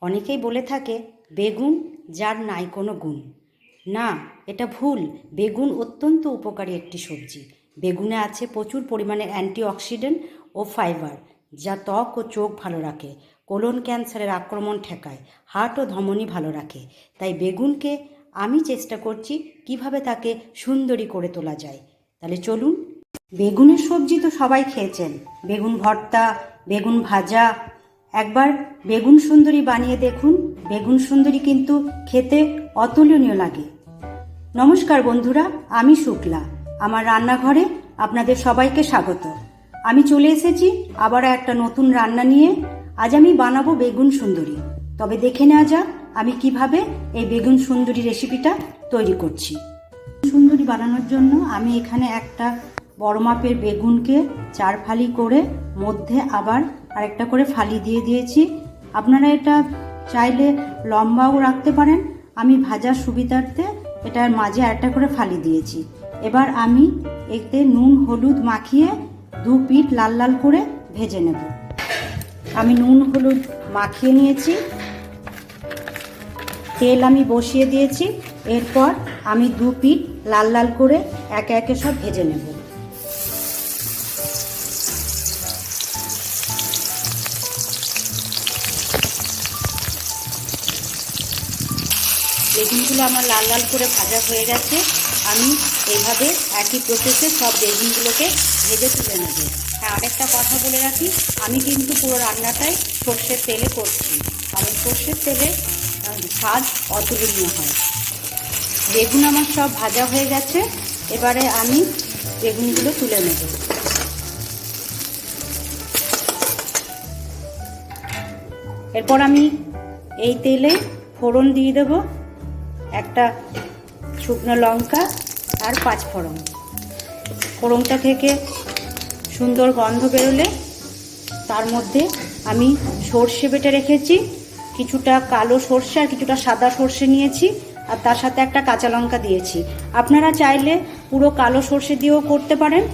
অনেকেই বলে থাকে, বেগুন, যার নাই কোনো গুণ। না, এটা ভুল। বেগুন অত্যন্ত উপকারী একটি সবজি। বেগুনে আছে প্রচুর পরিমাণে অ্যান্টিঅক্সিডেন্ট ও ফাইবার, যা ত্বক ও চোখ ভালো রাখে, কোলন ক্যান্সারের আক্রমণ ঠেকায়, হার্ট ও ধমনী ভালো রাখে। তাই বেগুনকে আমি চেষ্টা করছি কীভাবে তাকে সুন্দরী করে তোলা যায়। তাহলে চলুন। বেগুনের সবজি তো সবাই খেয়েছেন। বেগুন ভর্তা, বেগুন ভাজা একবার বেগুন সুন্দরী বানিয়ে দেখুন। বেগুন সুন্দরী কিন্তু খেতে অতুলনীয় লাগে। নমস্কার বন্ধুরা, আমি শুক্লা। আমার রান্নাঘরে আপনাদের সবাইকে স্বাগত। আমি চলে এসেছি আবার একটা নতুন রান্না নিয়ে। আজ আমি বানাবো বেগুন সুন্দরী। তবে দেখে নেওয়া যাক আমি কীভাবে এই বেগুন সুন্দরী রেসিপিটা তৈরি করছি। সুন্দরী বানানোর জন্য আমি এখানে একটা বড় মাপের বেগুনকে চার ফালি করে মধ্যে আবার আরেকটা করে ফালি দিয়ে দিয়েছি। আপনারা এটা চাইলে লম্বাও রাখতে পারেন। আমি ভাজার সুবিধার্থে এটার মাঝে একটা করে ফালি দিয়েছি। এবার আমি এতে নুন, হলুদ মাখিয়ে দু পিঠ লাল লাল করে ভেজে নেব। আমি নুন, হলুদ মাখিয়ে নিয়েছি। তেল আমি বসিয়ে দিয়েছি। এরপর আমি দু পিঠ লাল লাল করে একে একে সব ভেজে নেব। বেগুনগুলো আমার লাল লাল করে ভাজা হয়ে গেছে। আমি এইভাবে একই প্রসেসে সব বেগুনগুলোকে ভেজে তুলে নেব। হ্যাঁ আরেকটা কথা বলে রাখি, আমি কিন্তু পুরো রান্নাটাই সর্ষের তেলে করছি। কারণ সর্ষের তেলে স্বাদ অতুলনীয় হয়। বেগুন আমার সব ভাজা হয়ে গেছে, এবারে আমি বেগুনগুলো তুলে নেব। এরপর আমি এই তেলে ফোড়ন দিয়ে দেব। একটা শুকনো লঙ্কা আর পাঁচ ফোড়ন। ফোড়নটা থেকে সুন্দর গন্ধ বেরোলে তার মধ্যে আমি সর্ষে বেটে রেখেছি, কিছুটা কালো সর্ষে আর কিছুটা সাদা সর্ষে নিয়েছি আর তার সাথে একটা কাঁচা লঙ্কা দিয়েছি। আপনারা চাইলে পুরো কালো সর্ষে দিয়েও করতে পারেন।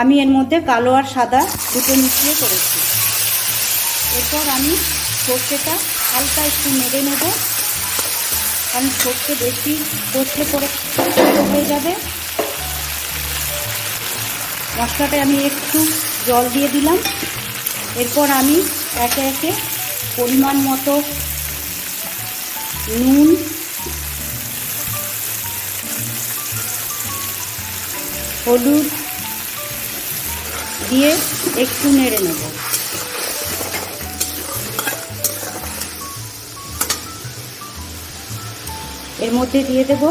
আমি এর মধ্যে কালো আর সাদা দুটো মিশিয়ে করেছি। এরপর আমি সর্ষেটা হালকা একটু নেড়ে নেব। কারণ সর্ষে বেশি কষলে পরে হয়ে যাবে। মশলাটায় আমি একটু জল দিয়ে দিলাম। এরপর আমি একে একে পরিমাণ মতো নুন, হলুদ দিয়ে একটু নেড়ে নেব। এর মধ্যে দিয়ে দেব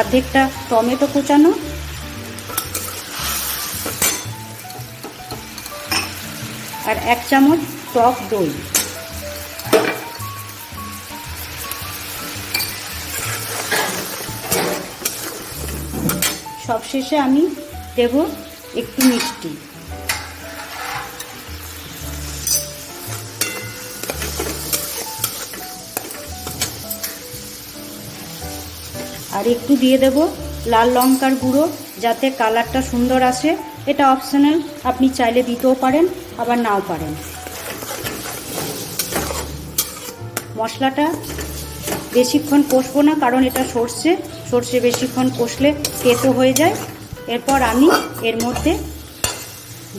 অর্ধেকটা টমেটো কুচানো। আর এক চামচ টক দই। সবশেষে আমি দেব একটু মিষ্টি। আর একটু দিয়ে দেব লাল লঙ্কার গুঁড়ো যাতে কালারটা সুন্দর আসে। এটা অপশনাল আপনি চাইলে দিতেও পারেন, আবার নাও পারেন। মশলাটা বেশিক্ষণ কষবো না, কারণ এটা সর্ষে। সর্ষে বেশিক্ষণ কষলে তেতো হয়ে যায়। এরপর আমি এর মধ্যে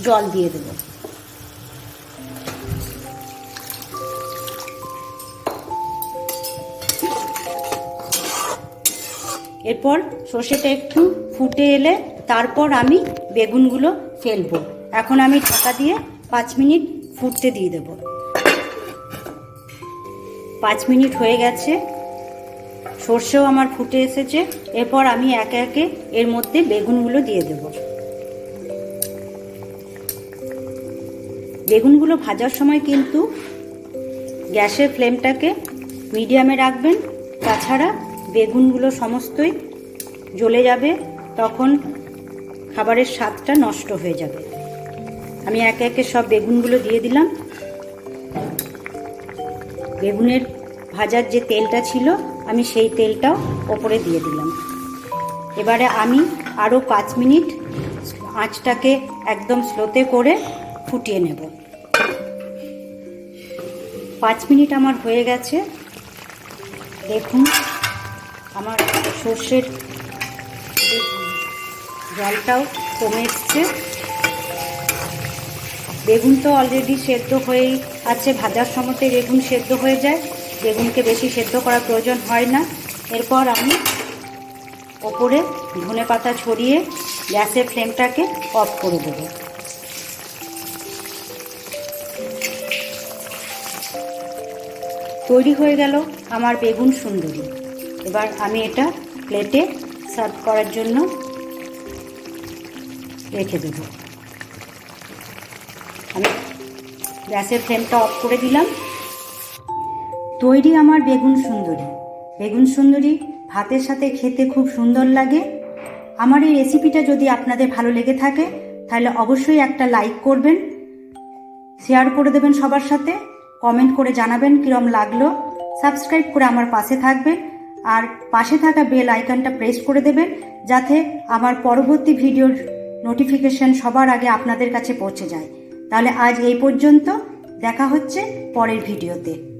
জল দিয়ে দেবো। এরপর সর্ষেটা একটু ফুটে এলে তারপর আমি বেগুনগুলো ফেলব। এখন আমি ঢাকা দিয়ে পাঁচ মিনিট ফুটতে দিয়ে দেব। পাঁচ মিনিট হয়ে গেছে। সর্ষেও আমার ফুটে এসেছে। এরপর আমি একে একে এর মধ্যে বেগুনগুলো দিয়ে দেব। বেগুনগুলো ভাজার সময় কিন্তু গ্যাসের ফ্লেমটাকে মিডিয়ামে রাখবেন। তাছাড়া বেগুনগুলো সমস্তই জ্বলে যাবে, তখন খাবারের স্বাদটা নষ্ট হয়ে যাবে। আমি একে একে সব বেগুনগুলো দিয়ে দিলাম। বেগুনের ভাজার যে তেলটা ছিল, আমি সেই তেলটাও ওপরে দিয়ে দিলাম। এবারে আমি আরও পাঁচ মিনিট আঁচটাকে একদম স্লোতে করে ফুটিয়ে নেব। পাঁচ মিনিট আমার হয়ে গেছে। দেখুন আমার সর্ষের জলটাও কমে এসছে। বেগুন তো অলরেডি সেদ্ধ হয়েই আছে, ভাজার সময়তে বেগুন সেদ্ধ হয়ে যায়। বেগুনকে বেশি সেদ্ধ করার প্রয়োজন হয় না। এরপর আমি ওপরে ধনে পাতা ছড়িয়ে গ্যাসের ফ্লেমটাকে অফ করে দেবো। তৈরি হয়ে গেল আমার বেগুন সুন্দরী। এবার আমি এটা প্লেটে সার্ভ করার জন্য রেখে দেব। আমি গ্যাসের ফ্লেমটা অফ করে দিলাম। তৈরি আমার বেগুন সুন্দরী। বেগুন সুন্দরী ভাতের সাথে খেতে খুব সুন্দর লাগে। আমার এই রেসিপিটা যদি আপনাদের ভালো লেগে থাকে, তাহলে অবশ্যই একটা লাইক করবেন শেয়ার করে দেবেন সবার সাথে কমেন্ট করে জানাবেন কীরম লাগল। সাবস্ক্রাইব করে আমার পাশে থাকবেন। আর পাশে থাকা বেল আইকনটা প্রেস করে দেবেন, যাতে আমার পরবর্তী ভিডিওর নোটিফিকেশন সবার আগে আপনাদের কাছে পৌঁছে যায়। তাহলে আজ এই পর্যন্ত, দেখা হচ্ছে পরের ভিডিওতে